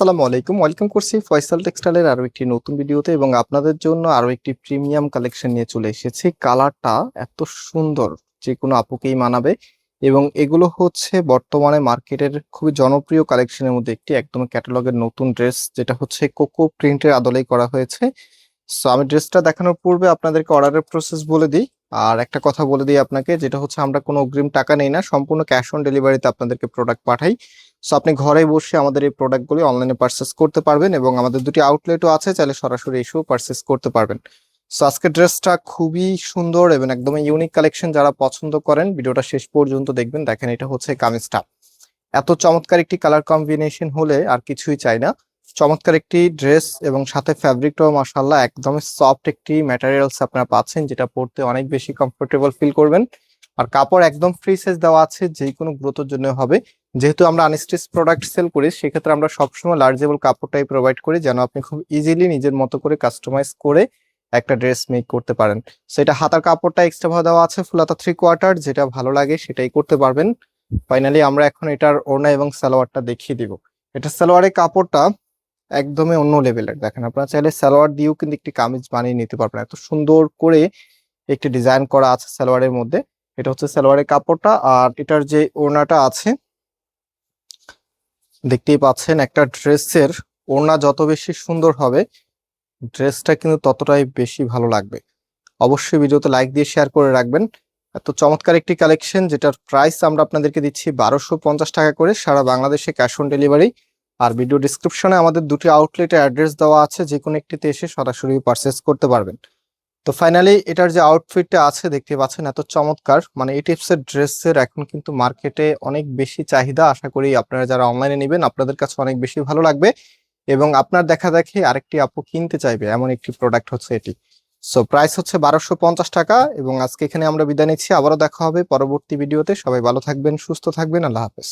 আসসালামু আলাইকুম। ওয়েলকাম করছি ফয়সাল টেক্সটাইলের আরও একটি নতুন ভিডিওতে এবং আপনাদের জন্য আরও একটি প্রিমিয়াম কালেকশন নিয়ে চলে এসেছি। কালারটা এত সুন্দর, যে কোনো আপুকেই মানাবে এবং এগুলো হচ্ছে বর্তমানে মার্কেটের খুবই জনপ্রিয় কালেকশনের মধ্যে একটি, একদম ক্যাটালগের নতুন ড্রেস, যেটা হচ্ছে কোকো প্রিন্টের আদলেই করা হয়েছে। সো আমি ড্রেসটা দেখানোর পূর্বে আপনাদেরকে অর্ডারের প্রসেস বলে দিই। আর একটা কথা বলে দিই আপনাকে, যেটা হচ্ছে আমরা কোনো অগ্রিম টাকা নেই না, সম্পূর্ণ ক্যাশ অন ডেলিভারিতে আপনাদেরকে প্রোডাক্ট পাঠাই। সো আপনি ঘরে বসে আমাদের এই প্রোডাক্টগুলি অনলাইনে পারচেস করতে পারবেন এবং আমাদের দুটি আউটলেটও আছে, চাইলে সরাসরি এসেও পারচেস করতে পারবেন। সো আজকের ড্রেসটা খুবই সুন্দর এবং একদম ইউনিক কালেকশন যারা পছন্দ করেন, ভিডিওটা শেষ পর্যন্ত দেখবেন। দেখেন, এটা হচ্ছে কামিজটা। এত চমৎকার একটি কালার কম্বিনেশন হলে আর কিছুই চাই না। চমৎকার একটি ড্রেস এবং সাথে ফ্যাব্রিকটাও মাসাল্লাহ একদমই সফট একটি ম্যাটেরিয়ালস আপনারা পাচ্ছেন, যেটা পরতে অনেক বেশি কমফোর্টেবল ফিল করবেন। আর কাপড় একদম ফ্রি সাইজ দেওয়া আছে যে কোনো গ্রোথের জন্য হবে। যেহেতু আমরা আনস্টিচ প্রোডাক্ট সেল করি, সেক্ষেত্রে আমরা সবসময় লার্জেবল কাপড়টাই প্রোভাইড করি যেন আপনি খুব ইজিলি নিজের মতো করে কাস্টমাইজ করে একটা ড্রেস মেক করতে পারেন। সেটা হাতার কাপড়টা এক্সট্রা ভাবে দেওয়া আছে ফুলাতা থ্রি কোয়ার্টার যেটা ভালো লাগে সেটাই করতে পারবেন। ফাইনালি আমরা এখন এটার ওড়না এবং সালোয়ারটা দেখিয়ে দিব। এটা সালোয়ারের কাপড়টা একদমই অন্য লেভেলের দেখেন, আপনারা চাইলে সালোয়ার দিয়েও কিন্তু একটি কামিজ বানিয়ে নিতে পারবেন। এত সুন্দর করে একটি ডিজাইন করা আছে সালোয়ারের মধ্যে। এটা হচ্ছে সালোয়ারের কাপড়টা আর এটার যে ওড়নাটা আছে দেখতেই পাচ্ছেন একটা ড্রেসের ওড়না যত বেশি সুন্দর হবে, ড্রেসটা কিন্তু ততটাই বেশি ভালো লাগবে। অবশ্যই ভিডিওতে লাইক দিয়ে শেয়ার করে রাখবেন। এত চমৎকার একটি কালেকশন যেটার প্রাইস আমরা আপনাদেরকে দিচ্ছি বারোশো পঞ্চাশ টাকা করে, সারা বাংলাদেশে ক্যাশ অন ডেলিভারি আর ভিডিও ডিসক্রিপশনে আমাদের দুটি আউটলেটের অ্যাড্রেস দেওয়া আছে যে কোনো একটিতে এসে সরাসরি পারচেস করতে পারবেন। তো ফাইনালি এটার যে আউটফিটটা আছে দেখতে পাচ্ছেন এত চমৎকার মানে এই টিপসের ড্রেসের এখন কিন্তু মার্কেটে অনেক বেশি চাহিদা আশা করি আপনারা যারা অনলাইনে নেবেন আপনাদের কাছে অনেক বেশি ভালো লাগবে এবং আপনার দেখা দেখে আরেকটি আপু কিনতে চাইবে এমন একটি প্রোডাক্ট হচ্ছে এটি। সো প্রাইস হচ্ছে বারোশো পঞ্চাশ টাকা এবং আজকে এখানে আমরা বিদায় নিচ্ছি, আবারও দেখা হবে পরবর্তী ভিডিওতে সবাই ভালো থাকবেন, সুস্থ থাকবেন, আল্লাহ হাফেজ।